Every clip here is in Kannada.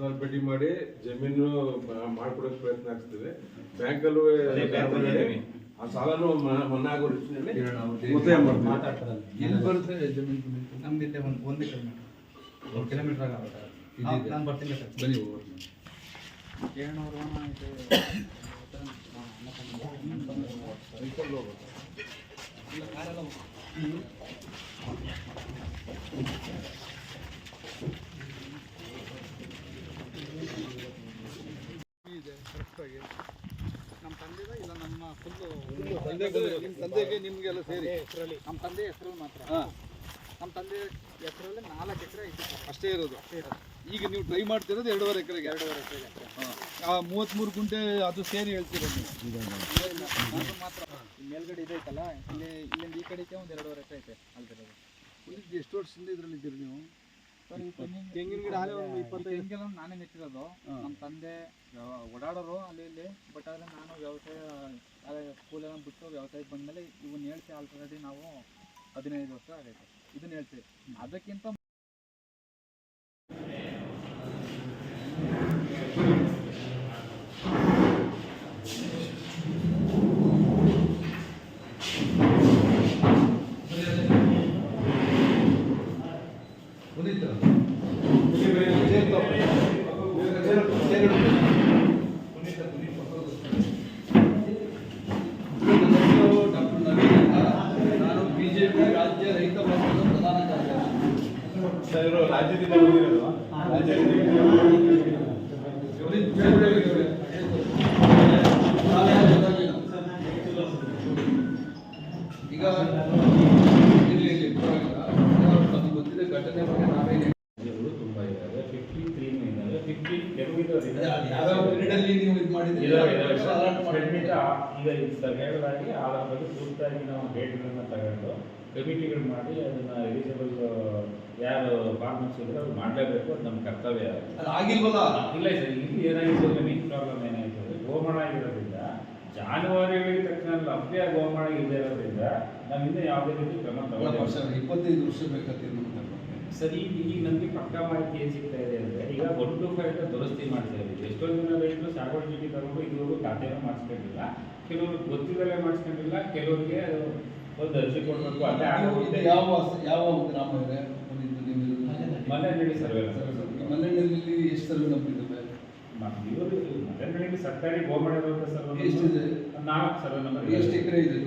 ಪರ್ಸನಲ್ ಭೇಟಿ ಮಾಡಿ ಜಮೀನು ಮಾಡ್ಕೊಡಕ್ ಪ್ರಯತ್ನ ಆಗ್ತದೆ. ಬ್ಯಾಂಕಲ್ಲೂ ಅದೇ ಬ್ಯಾಂಕ್ ಅಲ್ಲೂ ಆ ಸಾಲನು ಮನ್ನಾ ಆಗೋ ನಿಟ್ಟಿನಲ್ಲಿ. ಎಲ್ಲಿ ಬರುತ್ತೆ ಜಮೀನು ಬಂದಿತ್ತು? ನಮ್ದು ಇಲ್ಲೇ ಒಂದು ಒಂದೇ ಕಿಲೋಮೀಟರ್. ಒಂದು ಕಿಲೋಮೀಟರ್ ಆಗುತ್ತೆ. ನಾನು ಬರ್ತೀನಿ ಸರ್. ಬನ್ನಿ. ಹೋಗೋಣ. ಇದೆ ಕರೆಕ್ಟಾಗಿ ನಮ್ಮ ತಂದೆದ ಇಲ್ಲ ನಮ್ಮ ಫುಲ್ಲು ನಿಮ್ಮ ತಂದೆಗೆ ನಿಮಗೆಲ್ಲ ಸೇರಿ. ನಮ್ಮ ತಂದೆ ಹೆಸರು ಮಾತ್ರ. ಹಾಂ. ನಮ್ಮ ತಂದೆ ಹೆಸರಲ್ಲಿ ನಾಲ್ಕು ಎಕರೆ ಐತೆ ಅಷ್ಟೇ ಇರೋದು. ಈಗ ನೀವು ಟ್ರೈ ಮಾಡ್ತಿರೋದು ಎರಡೂವರೆ ಎಕರೆಗೆ. ಎರಡೂವರೆ ಎಕರೆಗೆ ಆ ಮೂವತ್ತ್ಮೂರು ಗುಂಟೆ ಅದು ಸೇರಿ ಹೇಳ್ತಿರೋದು ನೀವು? ಅದು ಮಾತ್ರ. ಮೇಲ್ಗಡೆ ಇದೈತಲ್ಲ ಇಲ್ಲಿ ಇಲ್ಲಿಂದ ಈ ಕಡೆಗೆ ಒಂದು ಎರಡೂವರೆ ಎಕರೆ ಐತೆ ಅಲ್ಲಿ ಉಳಿದ ಎಷ್ಟು ವರ್ಷದಿಂದ ಇದರಲ್ಲಿ ಇದ್ದೀರಿ ನೀವು? ತೆಂಗಿನ ಗಿಡ ಒಂದು ಇಪ್ಪತ್ತೈದು. ನಾನೇ ನೆಟ್ಟಿರೋದು. ನಮ್ಮ ತಂದೆ ಓಡಾಡೋರು ಅಲ್ಲಿ ಇಲ್ಲಿ ಬಟ್ ಆದ್ರೆ ನಾನು ವ್ಯವಸಾಯ ಸ್ಕೂಲ್ ಸ್ಕೂಲೆಲ್ಲ ಬಿಟ್ಟು ವ್ಯವಸಾಯಕ್ಕೆ ಬಂದ್ಮೇಲೆ ಇವನ್ನ ಹೇಳ್ತೀವಿ ಆಲ್ರೆಡಿ ನಾವು ಹದಿನೈದು ವರ್ಷ ಆಗೈತೆ. ಇದನ್ನ ಹೇಳ್ತೀವಿ ಅದಕ್ಕಿಂತ Thank you. ಈಗ ಇದು ಹೇಳಲಾಗಿ ಅದರ ಬಗ್ಗೆ ಸೂಕ್ತವಾಗಿ ನಾವು ಡೇಟ್ಗಳನ್ನು ತಗೊಂಡು ಕಮಿಟಿಗಳು ಮಾಡಿ ಅದನ್ನ ಎಲಿಜಿಬಲ್ ಯಾರು ಫಾರ್ಮರ್ಸ್ ಇದ್ರೆ ಅದು ಮಾಡಲೇಬೇಕು ಅದು ನಮ್ಮ ಕರ್ತವ್ಯ. ಆಗಿಲ್ವಲ್ಲ? ಇಲ್ಲ ಸರ್ ಇಲ್ಲಿ ಏನಾಯಿತು ಅಂದರೆ ಮೇನ್ ಪ್ರಾಬ್ಲಮ್ ಏನಾಯಿತು ಅಂದರೆ ಗೋಮಣ ಆಗಿರೋದ್ರಿಂದ ಜಾನುವಾರುಗಳಿಗೆ ತಕ್ಷಣ ಲಭ್ಯ ಗೋಮಣ ಇಲ್ಲದೆ ಇರೋದ್ರಿಂದ ನಮ್ಮ ಹಿಂದೆ ಯಾವುದೇ ರೀತಿ ಕ್ರಮ ತಗೊಳ್ಳಿ ವರ್ಷ ಇಪ್ಪತ್ತೈದು ವರ್ಷ ಬೇಕಂತ ಸರಿ ಈಗ ಈಗ ನಮಗೆ ಪಕ್ಕ ಮಾಹಿತಿ ಏನು ಸಿಗ್ತಾ ಇದೆ ಅಂದರೆ ಈಗ ಒನ್ ಟು ಫೈವ್ ದುರಸ್ತಿ ಮಾಡ್ತಾ ಇದ್ದೀವಿ. ಎಷ್ಟೊಂದು ದಿನ ರೈತರು ಸಾಗುವಳಿ ಚೀಟಿ ತಗೊಂಡು ಇದುವರೆಗೂ ಖಾತೆಯನ್ನು ಮಾಡಿಸ್ಕೊಂಡಿಲ್ಲ. ಕೆಲವರು ಗೊತ್ತಿದ್ದಲ್ಲೇ ಮಾಡಿಸ್ಕೊಂಡಿಲ್ಲ ಕೆಲವರಿಗೆ ಅದು ಒಂದು ಅರ್ಜಿ ಕೊಡಬೇಕು ಅಲ್ಲೇ ಇದು ಯಾವ ಯಾವ ಗ್ರಾಮ ಇದೆ? ಇರೋದು? ನಡಿ ಸರ್ವೆ ಎಷ್ಟು ಸರ್ವೆ ನಂಬಿದ್ದಾವೆ ಇವರು ನಡಿ ಸರ್ಕಾರಿ ಇರುವಂಥ ಸರ್ವೆ ಎಷ್ಟಿದೆ? ನಾಲ್ಕು ಸರ್ವೆ ನಂಬರ್ ಎಷ್ಟು ಎಕರೆ ಇದೆ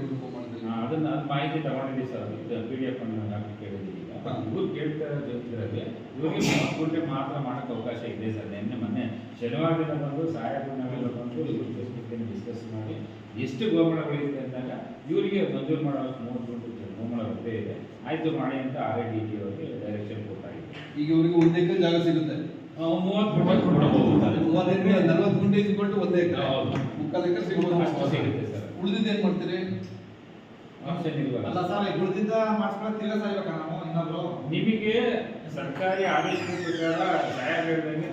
ಅದನ್ನ ಅದ್ ಮಾಹಿತಿ ತಗೊಂಡಿದ್ದೀವಿ ಸರ್. ಪಿ ಡಿ ಎಫ್ ಅನ್ನು ಹಾಕಿ ಕೇಳಿದ್ದೀವಿ ಈಗ. ಇವ್ರು ಕೇಳ್ತಾ ಇರೋದ್ರಲ್ಲಿ ಇವರಿಗೆ ಮೂವತ್ತು ಗುಂಟೆ ಮಾತ್ರ ಮಾಡೋಕ್ಕೆ ಅವಕಾಶ ಇದೆ ಸರ್. ನಿನ್ನೆ ಮೊನ್ನೆ ಶನಿವಾರ ದಿನ ಬಂದು ಸಹಾಯ ಬಂದು ಇವ್ರು ಫೇಸ್ಬುಕ್ಕಲ್ಲಿ ಡಿಸ್ಕಸ್ ಮಾಡಿ ಎಷ್ಟು ಗೋಮಳಗಳಿದೆ ಅಂದಾಗ ಇವರಿಗೆ ಮಂಜೂರು ಮಾಡೋಕೆ ಮೂರು ಗುಂಟೆ ಗೋಮಳ ಲಭ್ಯ ಇದೆ. ಆಯ್ತು ಮಾಡಿ ಅಂತ ಆರ್ ಐ ಡಿ ಟಿ ಅವರಿಗೆ ಡೈರೆಕ್ಷನ್ ಕೊಟ್ಟಾಗಿದೆ. ಈಗ ಇವರಿಗೆ ಒಂದು ಎಕರೆ ಜಾಗ ಸಿಗುತ್ತೆ. ಮೂವತ್ತು ಗುಂಟೆ ಕೊಡಬಹುದು ಮೂವತ್ತು ಎಕರೆ ನಲ್ವತ್ತು ಗುಂಟೆ ಇಸ್ಕೊಂಡು ಒಂದೇ ಎಕರೆ. ಮುಕ್ಕಾಲು ಎಕರೆ ಸಿಗ್ಬೋದು ಅಷ್ಟು ಸಿಗುತ್ತೆ ಸರ್. ಉಳಿದಿದ್ದು ಏನು ಮಾಡ್ತೀರಿ? ಆಪ್ಷನ್ ಇಲ್ವಲ್ಲ ಅಲ್ಲ ಸರ್ ಉಳಿದಿದ್ದ ನಾವು ಇನ್ನೊಬ್ರು. ನಿಮಗೆ ಸರ್ಕಾರಿ ಆದೇಶದ ಪ್ರಕಾರ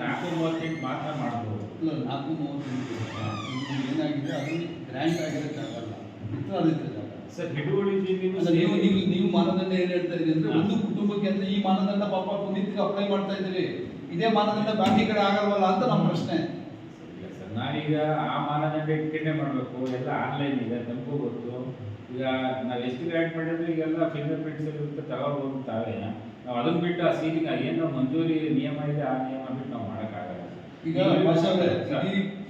ನಾಲ್ಕು ಮೂವತ್ತೆಂಟು ಮಾತ್ರ ಮಾಡ್ಬೋದು. ಇಲ್ಲ ನಾಲ್ಕು ಮೂವತ್ತೆಂಟು. ಏನಾಗಿದೆ ಅದು? ಗ್ರ್ಯಾಂಟ್ ಆಗಿರೋ ಜಾಗ ಅಲ್ಲ ಸರ್ ಹಿಡುವಳಿ ಜಮೀನು ನೀವು ನೀವು ನೀವು ಮಾನದಂಡ ಏನ್ ಹೇಳ್ತಾ ಇದ್ದೀರಿ ಅಂದ್ರೆ ಒಂದು ಕುಟುಂಬಕ್ಕೆ ಅಂತ ಈ ಮಾನದಂಡ ಪಾಪ ಪುನೀತ್ಗೆ ಅಪ್ಲೈ ಮಾಡ್ತಾ ಇದ್ದೀರಿ. ಇದೇ ಮಾನದಂಡ ಬಾಕಿ ಕಡೆ ಆಗಲ್ವಲ್ಲ ಅಂತ ನಮ್ಮ ಪ್ರಶ್ನೆ. ಸರ್ ನಾನೀಗ ಆ ಮಾನದಂಡ ಇಟ್ಕೊಂಡೇ ಮಾಡಬೇಕು. ಎಲ್ಲ ಆನ್ಲೈನ್ ಇದೆ ನಮಗೂ ಗೊತ್ತು. ಈಗ ನಾವು ಎಷ್ಟು ಗ್ರ್ಯಾಂಟ್ ಮಾಡಿದ್ರು ಈಗೆಲ್ಲ ಫಿಂಗರ್ ಪ್ರಿಂಟ್ಸ್ ಇರುತ್ತೆ ತಗೋಬೋದು ತಾವೇ ನಾವು ಅದನ್ನ ಬಿಟ್ಟು ಆ ಸೀಲಿಂಗ್ ಏನೋ ಮಂಜೂರಿ ನಿಯಮ ಇದೆ ಆ ನಿಯಮ ಬಿಟ್ಟು ನಾವು ಮಾಡೋಕ್ಕಾಗಲ್ಲ ಈಗ ಸರ್,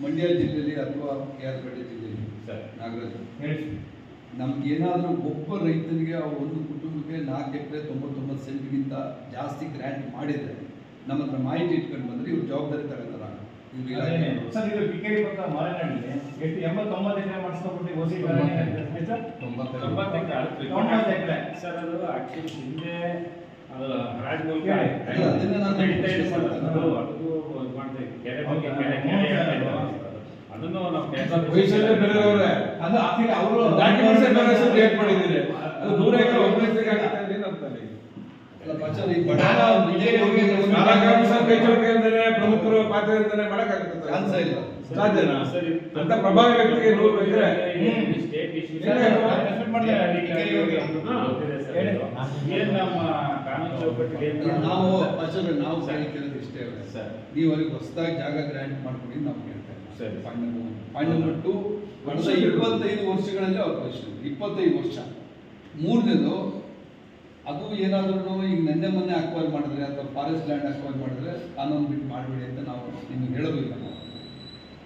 ಮಂಡ್ಯ ಜಿಲ್ಲೆಯಲ್ಲಿ ಅಥವಾ ಪೇಟೆ ಜಿಲ್ಲೆಯಲ್ಲಿ ಸರ್. ನಾಗರಾಜ್ ಹೇಳಿ. ನಮ್ಗೇನಾದ್ರೂ ಒಬ್ಬ ರೈತನಿಗೆ ಆ ಒಂದು ಕುಟುಂಬಕ್ಕೆ ನಾಲ್ಕು ಎಕರೆ ತೊಂಬತ್ತೊಂಬತ್ತು ಸೆಂಟ್ಗಿಂತ ಜಾಸ್ತಿ ಗ್ರ್ಯಾಂಟ್ ಮಾಡಿದ್ರೆ ನಮ್ಮ ಹತ್ರ ಮಾಹಿತಿ ಇಟ್ಕೊಂಡು ಬಂದ್ರೆ ಇವ್ರು ಜವಾಬ್ದಾರಿ ತಗೋತಾರ. ಸರ್ ಇದು ಪಿಕೇರಿ ಪಕ್ಕ ಮಾರನಹಳ್ಳಿ ಎಷ್ಟು ಎಂಬತ್ತೊಂಬತ್ತು ಎಕರೆ ಅದು ತೊಂಬತ್ತು ಎಕರೆ. ಸರ್ ಅದು ಆಕ್ಚುಲಿ ಹಿಂದೆ ಅದು ಹರಾಜ್ ಮೂಲಕ ಅಲ್ಲ, ನಾನು ನಡೀತಾ ಇದೆ ಸರ್. ಪ್ರಶ್ನೆ ಅದು ಅದು ಮಾಡ್ತಾ ಇದೆ. ಕೆರೆ ಬಗ್ಗೆ ಕೆರೆ ಕೆರೆ ಹೇಳ್ತಾ ಇದ್ದಾರೆ. ಅದನ್ನು ನಾವು ಬೇರೆಯವ್ರೆ ಅದು ಅವರು ಡಾಕ್ಯುಮೆಂಟ್ಸ್ ಕ್ರಿಯೇಟ್ ಮಾಡಿದ್ದೀರಿ. ಅದು ನೂರ ಎಕರೆ ಏನಂತಾರೆ ಪ್ರಮುಖರು ಪಾತ್ರ ಮಾಡಕ್ಕಾಗುತ್ತೆ ಇಲ್ಲ. ಸಾಧ್ಯನಾ? ಅಂತ ಪ್ರಭಾವಿ ವ್ಯಕ್ತಿಗೆ ನೂರು ಇದ್ರೆ? ನಾವು? ನಾವು. ಕೇಳ್ತಿರೋದು ಇಷ್ಟೇ. ಸರ್. ನೀವು ಅವ್ರಿಗೆ ಹೊಸದಾಗಿ ಜಾಗ ಗ್ರ್ಯಾಂಟ್ ಮಾಡ್ಕೊಡಿ ನಾವು ಕೇಳ್ತಾ ಸರಿ. Point number point number two ಕಳೆದ ಇಪ್ಪತ್ತೈದು ವರ್ಷಗಳಲ್ಲಿ ಅವಕಾಶ. ಇಪ್ಪತ್ತೈದು ವರ್ಷ. ಮೂರನೇದು ಅದು ಏನಾದ್ರೂ ಈಗ ನೆನ್ನೆ ಮೊನ್ನೆ ಅಕ್ವೈರ್ ಮಾಡಿದ್ರೆ ಅಥವಾ ಫಾರೆಸ್ಟ್ ಲ್ಯಾಂಡ್ ಅಕ್ವೈರ್ ಮಾಡಿದ್ರೆ ಕಾನೂನು ಬಿಟ್ಟು ಮಾಡಬೇಡಿ ಅಂತ ನಾವು ನಿಮ್ಗೆ ಹೇಳಬೇಕು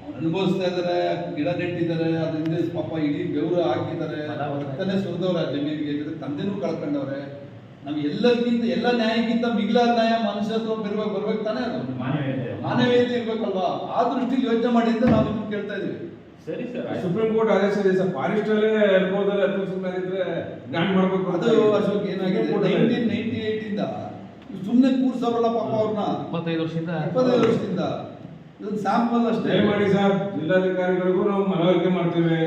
ಅವ್ರು ಅನುಭವಿಸ್ತಾ ಇದ್ದಾರೆ ಗಿಡ ನೆಟ್ಟಿದ್ದಾರೆ ಅದರಿಂದ ಪಾಪ ಇಡೀ ಬೆವರು ಹಾಕಿದ್ದಾರೆ. ರಕ್ತನೇ ಸುರಿದವ್ರೆ ಆ ಜಮೀನಿಗೆ. ತಂದೆನೂ ಕಳ್ಕೊಂಡವ್ರೆ. ನಾವು ಎಲ್ಲರಿಗಿಂತ ಎಲ್ಲ ನ್ಯಾಯಕ್ಕಿಂತ ಮಿಗಿಲಾದ ನ್ಯಾಯ ಮನುಷ್ಯತ್ವ ಬರ್ಬೇಕು ಬರ್ಬೇಕು ತಾನೇ ಅದು? ಮಾನವೀಯತೆ. ಇರ್ಬೇಕಲ್ವ? ಇರ್ಬೇಕಲ್ವಾ ಆ ದೃಷ್ಟಿಲಿ ಯೋಚನೆ ಮಾಡಿ ಅಂತ ನಾವು ನಿಮ್ಗೆ ಕೇಳ್ತಾ ಇದೀವಿ. ಸರಿ ಸರ್ ಸುಪ್ರೀಂ ಕೋರ್ಟ್ ಆದೇಶ ಇದೆ ಸರ್. ಫಾರೆಸ್ಟ್ ಅಲ್ಲೇ ಎಲ್ಬೋದಲ್ಲಿ ಇದ್ರೆ ಗ್ರಾಂಟ್ ಮಾಡ್ಬೇಕು ಅದು ಅಶೋಕ್ ಏನಾಗಿದೆ? ನೈನ್ಟೀನ್ ನೈನ್ಟಿ ಏಟ್ ಇಂದ ಸುಮ್ಮನೆ ಕೂರ್ಸೋರಲ್ಲ ಪಾಪ ಅವ್ರನ್ನ. ಇಪ್ಪತ್ತೈದು ವರ್ಷದಿಂದ? ಇಪ್ಪತ್ತೈದು ವರ್ಷದಿಂದ. ಇದೊಂದು ಸ್ಯಾಂಪಲ್ ಅಷ್ಟೇ. ಮಾಡಿ ಸರ್ ಜಿಲ್ಲಾಧಿಕಾರಿಗಳಿಗೂ ನಾವು ಮನವರಿಕೆ ಮಾಡ್ತೇವೆ.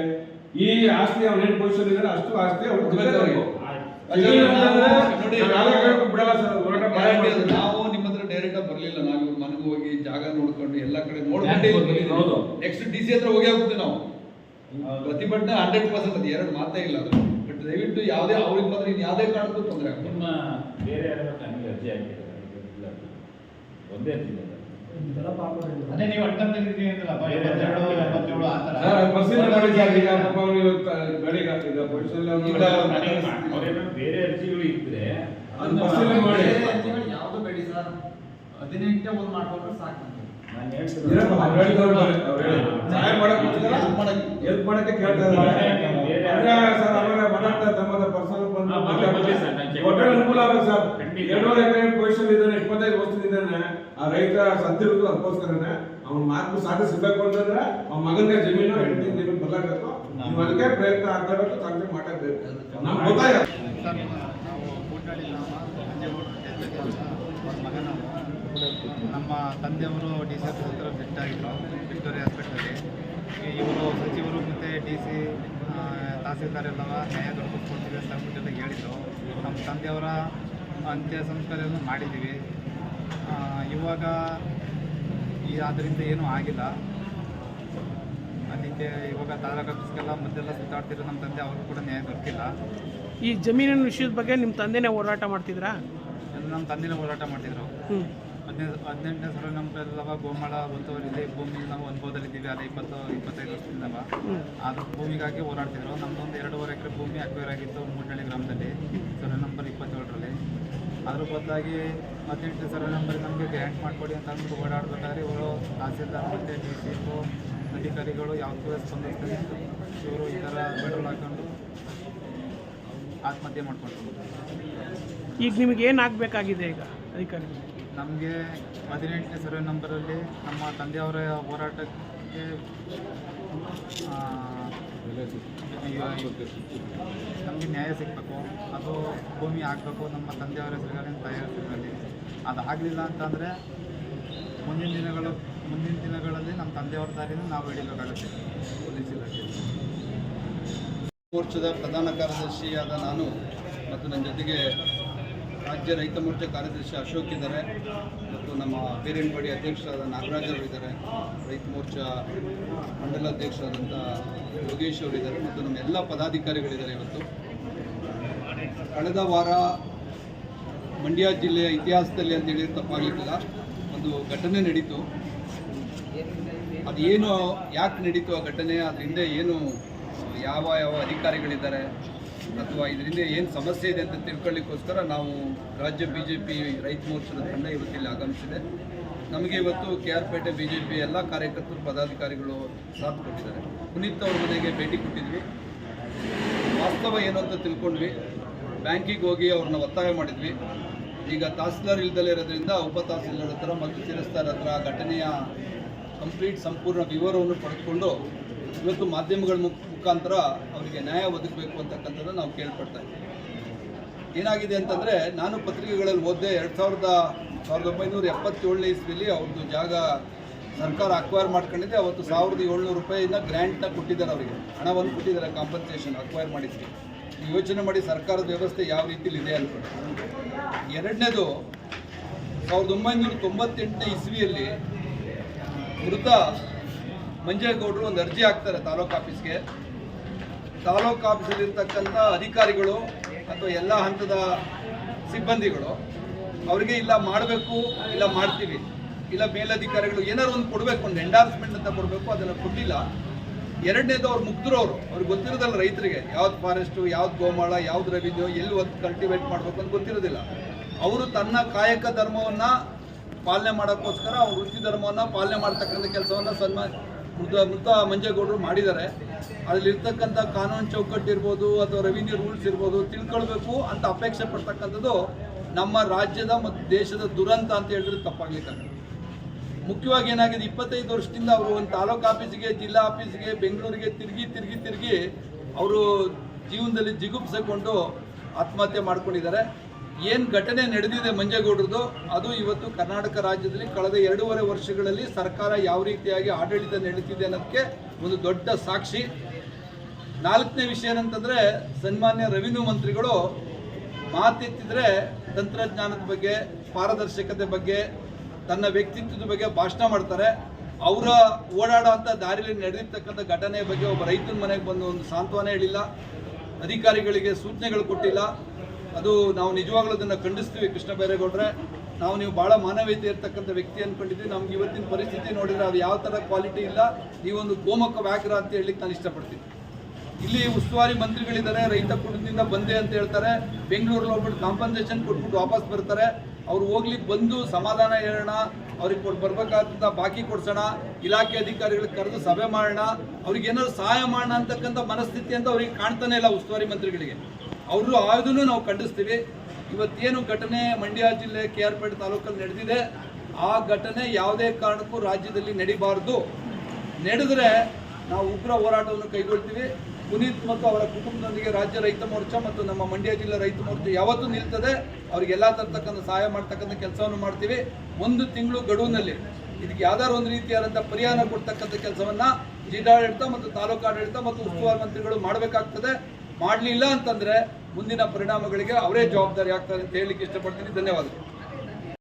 ಈ ಆಸ್ತಿ ಅವ್ನ ಏನ್ ಪೊಸಿಷನ್ ಇದ್ದಾರೆ ಅಷ್ಟು ಆಸ್ತಿ ಅವ್ರು ಬಿಡಲ್ಲ ಸರ್ ಹೋರಾಟ ನಾವು ನಿಮ್ಮ ಹತ್ರ ಡೈರೆಕ್ಟ್ ಆಗಿ ಬರ್ಲಿಲ್ಲ ನಾವು ಇವ್ರ ಮನೆಗೆ ಹೋಗಿ ಜಾಗ ನೋಡ್ಕೊಂಡು ಎಲ್ಲ ಕಡೆ. ನೋಡ್ಕೊಂಡು ನೆಕ್ಸ್ಟ್ ಡಿ ಸಿ ಹತ್ರ ಹೋಗಿ ಹೋಗ್ತೀವಿ ನಾವು. ಪ್ರತಿಭಟನೆ ಹಂಡ್ರೆಡ್ ಪರ್ಸೆಂಟ್ ಅದು ಎರಡು ಮಾತೇ ಇಲ್ಲ ಅದು. ಬಟ್ ದಯವಿಟ್ಟು ಯಾವುದೇ ಅವ್ರಿಗೆ ಮಾತ್ರ ಇನ್ನು ಯಾವುದೇ ಕಾರಣಕ್ಕೂ ತೊಂದರೆ ನಿಮ್ಮ ಬೇರೆ ನನಗೆ ಅರ್ಜಿ ಹಾಕಿದ್ದಾರೆ. ಒಂದೇ ಅರ್ಜಿ. ಅದೇ? ನೀವು ಎಪ್ಪತ್ತೆರಡು ಎಪ್ಪತ್ತೇಳು ಆ ಥರ. ಬೇರೆ ಅರ್ಜಿಗಳು ಇದ್ರೆ ಅದನ್ನ ಮಾಡಿ. ಹದಿನೆಂಟೇ ಒಂದು ಮಾಡ್ಕೊಂಡ್ರೆ ಸಾಕು. ಹೆಲ್ಪ್ ಮಾಡಕ್ಕೆ ಕೇಳ್ತಾ ಅನುಕೂಲ ಆಗ್ಬೇಕು ಸರ್. ಎರಡೂವರೆ ಎಕರೆ ಪೊಸಿಷನ್ ಇದ್ದಾನೆ ಇಪ್ಪತ್ತೈದು ವರ್ಷದಿದ್ದಾನೆ ಆ ರೈತ ಸತ್ತಿರೋದು ಅದಕ್ಕೋಸ್ಕರನೇ ಅವ್ನ ಮಾತು ಸಿಗಬೇಕು ಅಂತಂದ್ರೆ ಅವ್ನ ಮಗನಿಗೆ ಜಮೀನು ಹೆಂಡತಿ ಜಮೀನು ನೀವು ಅದಕ್ಕೆ ಪ್ರಯತ್ನ ಆಗ್ತಾ ಇರೋದು ಸಾಧನೆ ಮಾಡಬೇಕು ನಮ್ಗೆ ಗೊತ್ತಾಗ ಸರ್ ನಾವು ಕೂಟಾಳಿ ನಾವು ಸಂಜೆಗೌಡ ಅವ್ರ ಮಗ ನಾವು ನಮ್ಮ ತಂದೆಯವರು ಡಿ ಸಿ ಆಫೀಸ್ ಹತ್ರ ಬಿಟ್ಟಾಗಿದ್ದರು ವಿಕ್ಟೋರಿಯಾ ಹಾಸ್ಪಿಟ್ಲಲ್ಲಿ ಇವರು ಸಚಿವರು ಮತ್ತು ಡಿ ಸಿ ತಹಸೀಲ್ದಾರ್ ಎಲ್ಲವ ನ್ಯಾಯ ದೊರಕಿಸ್ಕೊಡ್ತೀವಿ ಅಂತ ಅಂದ್ಬಿಟ್ಟೆಲ್ಲ ಹೇಳಿದ್ರು. ನಮ್ಮ ತಂದೆಯವರ ಅಂತ್ಯ ಸಂಸ್ಕಾರವನ್ನು ಮಾಡಿದ್ದೀವಿ ಇವಾಗ ಈ ಆದ್ದರಿಂದ ಏನೂ ಆಗಿಲ್ಲ. ಅದಕ್ಕೆ ಇವಾಗ ತಾಲೂಕು ಆಫೀಸ್ಗೆಲ್ಲ ಮೊದಲೆಲ್ಲ ಸುತ್ತಾಡ್ತಿರೋ ನಮ್ಮ ತಂದೆ ಅವ್ರಿಗೂ ಕೂಡ ನ್ಯಾಯ ದೊರಕಿಲ್ಲ. ಈ ಜಮೀನಿನ ವಿಷಯದ ಬಗ್ಗೆ ನಿಮ್ಮ ತಂದೆನೇ ಹೋರಾಟ ಮಾಡ್ತಿದ್ರಾ? ನಮ್ಮ ತಂದೆನೇ ಹೋರಾಟ ಮಾಡ್ತಿದ್ರು. ಹದಿನೈದು ಹದಿನೆಂಟನೇ ಸಲ ನಮ್ಮೆಲ್ಲವ ಗೋಮಾಳ ಒತ್ತುವರಿದೆ ಭೂಮಿ ನಾವು ಅನುಭವದಲ್ಲಿದ್ದೀವಿ ಅದೇ ಇಪ್ಪತ್ತು ಇಪ್ಪತ್ತೈದು ವರ್ಷದಿಂದವ ಅದು ಭೂಮಿಗಾಗಿ ಹೋರಾಡ್ತಿದ್ರು. ನಮ್ಮದೊಂದು ಎರಡೂವರೆ ಎಕರೆ ಭೂಮಿ ಅಕ್ವೇರ್ ಆಗಿತ್ತು ಮೂಡನಹಳ್ಳಿ ಗ್ರಾಮದಲ್ಲಿ ಸರ್ವೆ ನಂಬರ್ ಇಪ್ಪತ್ತೇಳರಲ್ಲಿ. ಅದ್ರ ಬದಲಾಗಿ ಹದಿನೆಂಟನೇ ಸರ್ವೆ ನಂಬರ್ ನಮಗೆ ಗ್ರ್ಯಾಂಟ್ ಮಾಡಿಕೊಡಿ ಅಂತ ಅಂದ್ಬಿಟ್ಟು ಓಡಾಡಬೇಕಾದ್ರೆ ಇವರು ತಹಸೀಲ್ದಾರ್ ಮತ್ತು ಡಿ ಸಿ ಅಧಿಕಾರಿಗಳು ಯಾವುದಕ್ಕೂ ಸ್ಪಂದಿಸ್ತಾರೆ ಇವರು ಈ ಥರ ಪೆಟ್ರೋಲ್ ಹಾಕೊಂಡು ಆತ್ಮಹತ್ಯೆ ಮಾಡ್ಕೊಂಡು ಈಗ ನಿಮಗೆ ಏನು ಆಗಬೇಕಾಗಿದೆ ಈಗ ಅಧಿಕಾರಿ ನಮಗೆ ಹದಿನೆಂಟನೇ ಸರ್ವೆ ನಂಬರಲ್ಲಿ ನಮ್ಮ ತಂದೆಯವರ ಹೋರಾಟಕ್ಕೆ ನಮಗೆ ನ್ಯಾಯ ಸಿಗಬೇಕು. ಅದು ಭೂಮಿ ಆಗಬೇಕು ನಮ್ಮ ತಂದೆಯವರ ಹೆಸರುಗಳಿಂದ ತಯಾರಿಸಿದ್ರಲ್ಲಿ ಅದು ಆಗಲಿಲ್ಲ ಅಂತಂದರೆ ಮುಂದಿನ ದಿನಗಳು, ಮುಂದಿನ ದಿನಗಳಲ್ಲಿ ನಮ್ಮ ತಂದೆಯವರ ದಾರಿನ ನಾವು ಹಿಡಿಬೇಕಾಗುತ್ತೆ. ಪೊಲೀಸ್ ಇಲಾಖೆ. ಮೋರ್ಚಾದ ಪ್ರಧಾನ ಕಾರ್ಯದರ್ಶಿಯಾದ ನಾನು ಮತ್ತು ನನ್ನ ಜೊತೆಗೆ ರಾಜ್ಯ ರೈತ ಮೋರ್ಚಾ ಕಾರ್ಯದರ್ಶಿ ಅಶೋಕ್ ಇದ್ದಾರೆ ಮತ್ತು ನಮ್ಮ ಬೇರೇನವಾಡಿ ಅಧ್ಯಕ್ಷರಾದ ನಾಗರಾಜರು ಇದ್ದಾರೆ, ರೈತ ಮೋರ್ಚಾ ಮಂಡಲ ಅಧ್ಯಕ್ಷರಾದಂಥ ಯೋಗೇಶ್ ಅವರಿದ್ದಾರೆ ಮತ್ತು ನಮ್ಮ ಎಲ್ಲ ಪದಾಧಿಕಾರಿಗಳಿದ್ದಾರೆ ಇವತ್ತು. ಕಳೆದ ವಾರ ಮಂಡ್ಯ ಜಿಲ್ಲೆಯ ಇತಿಹಾಸದಲ್ಲಿ ಅಂತ ಹೇಳಿದ್ರೆ ತಪ್ಪಾಗಲಿಕ್ಕಿಲ್ಲ. ಒಂದು ಘಟನೆ ನಡೀತು. ಏನು ಯಾಕೆ ನಡೀತು ಆ ಘಟನೆ? ಅದರಿಂದ ಏನು ಯಾವ ಯಾವ ಅಧಿಕಾರಿಗಳಿದ್ದಾರೆ? ಅಥವಾ ಇದರಿಂದ ಏನು ಸಮಸ್ಯೆ ಇದೆ ಅಂತ ತಿಳ್ಕೊಳ್ಳಿಕ್ಕೋಸ್ಕರ ನಾವು ರಾಜ್ಯ ಬಿ ಜೆ ಪಿ ರೈತ ಮೋರ್ಚಾದ ತಂಡ ಇವತ್ತಿಲ್ಲಿ ಆಗಮಿಸಿದೆ. ನಮಗೆ ಇವತ್ತು K R Pete B J P ಎಲ್ಲ ಕಾರ್ಯಕರ್ತರು, ಪದಾಧಿಕಾರಿಗಳು ಸಾಥ್ ಕೊಟ್ಟಿದ್ದಾರೆ. ಪುನೀತ್ ಅವ್ರ ಮನೆಗೆ ಭೇಟಿ ಕೊಟ್ಟಿದ್ವಿ. ವಾಸ್ತವ ಏನು ಅಂತ ತಿಳ್ಕೊಂಡ್ವಿ. ಬ್ಯಾಂಕಿಗೆ ಹೋಗಿ ಅವ್ರನ್ನ ಒತ್ತಾಯ ಮಾಡಿದ್ವಿ. ಈಗ ತಹಸೀಲ್ದಾರ್ ಇಲ್ದಲೇ ಇರೋದ್ರಿಂದ ಉಪ ತಹಸೀಲ್ದಾರ್ ಹತ್ರ ಮತ್ತು ಶಿರಸ್ತಾರ್ ಹತ್ರ ಘಟನೆಯ ಕಂಪ್ಲೀಟ್ ಸಂಪೂರ್ಣ ವಿವರವನ್ನು ಪಡೆದುಕೊಂಡು ಇವತ್ತು ಮಾಧ್ಯಮಗಳ ಮುಖ ಮುಖಾಂತರ ಅವರಿಗೆ ನ್ಯಾಯ ಒದಗಬೇಕು ಅಂತಕ್ಕಂಥದ್ದು ನಾವು ಕೇಳ್ಪಡ್ತಾ ಇದ್ದೀವಿ. ಏನಾಗಿದೆ ಅಂತಂದರೆ ನಾನು ಪತ್ರಿಕೆಗಳಲ್ಲಿ ಓದ್ದೆ ಎರಡು ಸಾವಿರದ ಸಾವಿರದ ಒಂಬೈನೂರ ಎಪ್ಪತ್ತೇಳನೇ ಇಸ್ವಿಲಿ ಅವ್ರದ್ದು ಜಾಗ ಸರ್ಕಾರ ಅಕ್ವೈರ್ ಮಾಡ್ಕೊಂಡಿದ್ದೆ ಅವತ್ತು ಸಾವಿರದ ಏಳ್ನೂರು ರೂಪಾಯಿನ ಗ್ರ್ಯಾಂಟ್ನ ಕೊಟ್ಟಿದ್ದಾರೆ ಅವರಿಗೆ. ಹಣವನ್ನು ಕೊಟ್ಟಿದ್ದಾರೆ ಕಾಂಪನ್ಸೇಷನ್ ಅಕ್ವೈರ್ ಮಾಡಿದ್ವಿ ಯೋಚನೆ ಮಾಡಿ ಸರ್ಕಾರದ ವ್ಯವಸ್ಥೆ ಯಾವ ರೀತಿಯಲ್ಲಿ ಇದೆ ಅನ್ಕೊಂಡು ಎರಡನೇದು, ಸಾವಿರದ ಒಂಬೈನೂರ ತೊಂಬತ್ತೆಂಟನೇ ಇಸ್ವಿಯಲ್ಲಿ ಮೃತ ಮಂಜೇಗೌಡರು ಒಂದು ಅರ್ಜಿ ಹಾಕ್ತಾರೆ ತಾಲೂಕು ಆಫೀಸ್ಗೆ ತಾಲೂಕು ಆಫೀಸಲ್ಲಿರ್ತಕ್ಕಂಥ ಅಧಿಕಾರಿಗಳು ಅಥವಾ ಎಲ್ಲ ಹಂತದ ಸಿಬ್ಬಂದಿಗಳು, ಅವರಿಗೆ ಇಲ್ಲ ಮಾಡಬೇಕು, ಇಲ್ಲ ಮಾಡ್ತೀವಿ, ಇಲ್ಲ ಮೇಲಧಿಕಾರಿಗಳು ಏನಾದ್ರು ಒಂದು ಕೊಡಬೇಕು, ಒಂದು ಎಂಡಾರ್ಸ್ಮೆಂಟ್ ಅಂತ ಕೊಡಬೇಕು ಅದನ್ನು ಕೊಟ್ಟಿಲ್ಲ ಎರಡನೇದು ಅವ್ರು ಅವರು ಅವ್ರಿಗೆ ಗೊತ್ತಿರೋದಲ್ಲ ರೈತರಿಗೆ, ಯಾವ್ದು ಫಾರೆಸ್ಟು ಯಾವ್ದು ಗೋಮಾಳ, ಯಾವ್ದು ರೆವಿನ್ಯೂ ಎಲ್ಲಿ ಒಂದು ಕಲ್ಟಿವೇಟ್ ಮಾಡಬೇಕು ಅಂತ ಗೊತ್ತಿರೋದಿಲ್ಲ. ಅವರು ತನ್ನ ಕಾಯಕ ಧರ್ಮವನ್ನು ಪಾಲನೆ ಮಾಡೋಕ್ಕೋಸ್ಕರ, ಅವ್ರ ವೃತ್ತಿ ಧರ್ಮವನ್ನು ಪಾಲನೆ ಮಾಡ್ತಕ್ಕಂಥ ಕೆಲಸವನ್ನು ಸನ್ಮಾನ ಮೃತ ಮೃತ ಮಂಜೇಗೌಡರು ಮಾಡಿದ್ದಾರೆ. ಅಲ್ಲಿರ್ತಕ್ಕಂಥ ಕಾನೂನು ಚೌಕಟ್ಟು ಇರ್ಬೋದು ಅಥವಾ ರೆವಿನ್ಯೂ ರೂಲ್ಸ್ ಇರ್ಬೋದು ತಿಳ್ಕೊಳ್ಬೇಕು ಅಂತ ಅಪೇಕ್ಷೆ ಪಡ್ತಕ್ಕಂಥದ್ದು ನಮ್ಮ ರಾಜ್ಯದ ಮತ್ತು ದೇಶದ ದುರಂತ ಅಂತ ಹೇಳಿದ್ರೆ ತಪ್ಪಾಗಲಿಕ್ಕೆ ಮುಖ್ಯವಾಗಿ ಏನಾಗಿದೆ? ಇಪ್ಪತ್ತೈದು ವರ್ಷದಿಂದ ಅವರು ಒಂದು ತಾಲೂಕು ಆಫೀಸಿಗೆ, ಜಿಲ್ಲಾ ಆಫೀಸಿಗೆ, ಬೆಂಗಳೂರಿಗೆ ತಿರುಗಿ ತಿರುಗಿ ತಿರುಗಿ ಅವರು ಜೀವನದಲ್ಲಿ ಜಿಗುಪ್ಸೆಕೊಂಡು ಆತ್ಮಹತ್ಯೆ ಮಾಡ್ಕೊಂಡಿದ್ದಾರೆ. ಏನು ಘಟನೆ ನಡೆದಿದೆ ಮಂಜೇಗೌಡರದು ಅದು ಇವತ್ತು ಕರ್ನಾಟಕ ರಾಜ್ಯದಲ್ಲಿ ಕಳೆದ ಎರಡೂವರೆ ವರ್ಷಗಳಲ್ಲಿ ಸರ್ಕಾರ ಯಾವ ರೀತಿಯಾಗಿ ಆಡಳಿತ ನಡೀತಿದೆ ಅನ್ನೋದಕ್ಕೆ ಒಂದು ದೊಡ್ಡ ಸಾಕ್ಷಿ. ನಾಲ್ಕನೇ ವಿಷಯ ಏನಂತಂದರೆ, ಸನ್ಮಾನ್ಯ ರೆವಿನ್ಯೂ ಮಂತ್ರಿಗಳು ಮಾತೆತ್ತಿದ್ರೆ ತಂತ್ರಜ್ಞಾನದ ಬಗ್ಗೆ, ಪಾರದರ್ಶಕತೆ ಬಗ್ಗೆ, ತನ್ನ ವ್ಯಕ್ತಿತ್ವದ ಬಗ್ಗೆ ಭಾಷಣ ಮಾಡ್ತಾರೆ. ಅವರ ಓಡಾಡೋ ದಾರಿಯಲ್ಲಿ ನಡೆದಿರ್ತಕ್ಕಂಥ ಘಟನೆ ಬಗ್ಗೆ ಒಬ್ಬ ರೈತನ ಮನೆಗೆ ಬಂದು ಒಂದು ಸಾಂತ್ವನ ಹೇಳಿಲ್ಲ. ಅಧಿಕಾರಿಗಳಿಗೆ ಸೂಚನೆಗಳು ಕೊಟ್ಟಿಲ್ಲ. ಅದು ನಾವು ನಿಜವಾಗ್ಲೂ ಅದನ್ನು ಖಂಡಿಸ್ತೀವಿ, ಕೃಷ್ಣ ಬೈರೇಗೌಡ್ರೆ. ನಾವು ನೀವು ಭಾಳ ಮಾನವೀಯತೆ ಇರ್ತಕ್ಕಂಥ ವ್ಯಕ್ತಿ ಅಂದ್ಕೊಂಡಿದ್ದೀವಿ ನಮ್ಗೆ ಇವತ್ತಿನ ಪರಿಸ್ಥಿತಿ ನೋಡಿದ್ರೆ ಅದು ಯಾವ ಥರ ಕ್ವಾಲಿಟಿ ಇಲ್ಲ. ನೀವೊಂದು ಗೋಮುಖ ವ್ಯಾಘ್ರ ಅಂತ ಹೇಳಲಿಕ್ಕೆ ನಾನು ಇಷ್ಟಪಡ್ತೀನಿ. ಇಲ್ಲಿ ಉಸ್ತುವಾರಿ ಮಂತ್ರಿಗಳಿದ್ದಾರೆ, ರೈತ ಕುಟುಂಬದಿಂದ ಬಂದೆ ಅಂತ ಹೇಳ್ತಾರೆ. ಬೆಂಗಳೂರಲ್ಲಿ ಹೋಗ್ಬಿಟ್ಟು ಕಾಂಪನ್ಸೇಷನ್ ಕೊಟ್ಬಿಟ್ಟು ವಾಪಸ್ ಬರ್ತಾರೆ. ಅವ್ರು ಹೋಗ್ಲಿಕ್ಕೆ ಬಂದು ಸಮಾಧಾನ ಹೇಳೋಣ. ಅವ್ರಿಗೆ ಕೊಟ್ಟು ಬರ್ಬೇಕಾದಂಥ ಬಾಕಿ ಕೊಡ್ಸೋಣ. ಇಲಾಖೆ ಅಧಿಕಾರಿಗಳಿಗೆ ಕರೆದು ಸಭೆ ಮಾಡೋಣ. ಅವ್ರಿಗೆ ಏನಾದ್ರು ಸಹಾಯ ಮಾಡೋಣ ಅಂತಕ್ಕಂಥ ಮನಸ್ಥಿತಿ ಅಂತ ಅವ್ರಿಗೆ ಕಾಣ್ತಾನೆ ಇಲ್ಲ ಉಸ್ತುವಾರಿ ಮಂತ್ರಿಗಳಿಗೆ. ಅವರು ಆಯುಧನೂ ನಾವು ಖಂಡಿಸ್ತೀವಿ. ಇವತ್ತೇನು ಘಟನೆ ಮಂಡ್ಯ ಜಿಲ್ಲೆ ಕೆ ಆರ್ ಪೇಟೆ ತಾಲೂಕಲ್ಲಿ ನಡೆದಿದೆ, ಆ ಘಟನೆ ಯಾವುದೇ ಕಾರಣಕ್ಕೂ ರಾಜ್ಯದಲ್ಲಿ ನಡಿಬಾರ್ದು. ನಡೆದ್ರೆ ನಾವು ಉಗ್ರ ಹೋರಾಟವನ್ನು ಕೈಗೊಳ್ತೀವಿ. ಪುನೀತ್ ಮತ್ತು ಅವರ ಕುಟುಂಬದೊಂದಿಗೆ ರಾಜ್ಯ ರೈತ ಮೋರ್ಚಾ ಮತ್ತು ನಮ್ಮ ಮಂಡ್ಯ ಜಿಲ್ಲಾ ರೈತ ಮೋರ್ಚಾ ಯಾವತ್ತೂ ನಿಲ್ತದೆ. ಅವ್ರಿಗೆಲ್ಲ ತರ್ತಕ್ಕಂಥ ಸಹಾಯ ಮಾಡ್ತಕ್ಕಂಥ ಕೆಲಸವನ್ನು ಮಾಡ್ತೀವಿ. ಒಂದು ತಿಂಗಳು ಗಡುವಿನಲ್ಲಿ ಇದಕ್ಕೆ ಯಾವ್ದಾದ್ರು ಒಂದು ರೀತಿಯಾದಂಥ ಪರಿಹಾರ ಕೊಡ್ತಕ್ಕಂಥ ಕೆಲಸವನ್ನು ಜಿಲ್ಲಾಡಳಿತ ಮತ್ತು ತಾಲೂಕಾಡಳಿತ ಮತ್ತು ಉಸ್ತುವಾರಿ ಮಂತ್ರಿಗಳು ಮಾಡಬೇಕಾಗ್ತದೆ. ಮಾಡಲಿಲ್ಲ ಅಂತಂದ್ರೆ ಮುಂದಿನ ಪರಿಣಾಮಗಳಿಗೆ ಅವರೇ ಜವಾಬ್ದಾರಿ ಆಗ್ತಾರೆ ಅಂತ ಹೇಳಲಿಕ್ಕೆ ಇಷ್ಟಪಡ್ತೀನಿ. ಧನ್ಯವಾದಗಳು.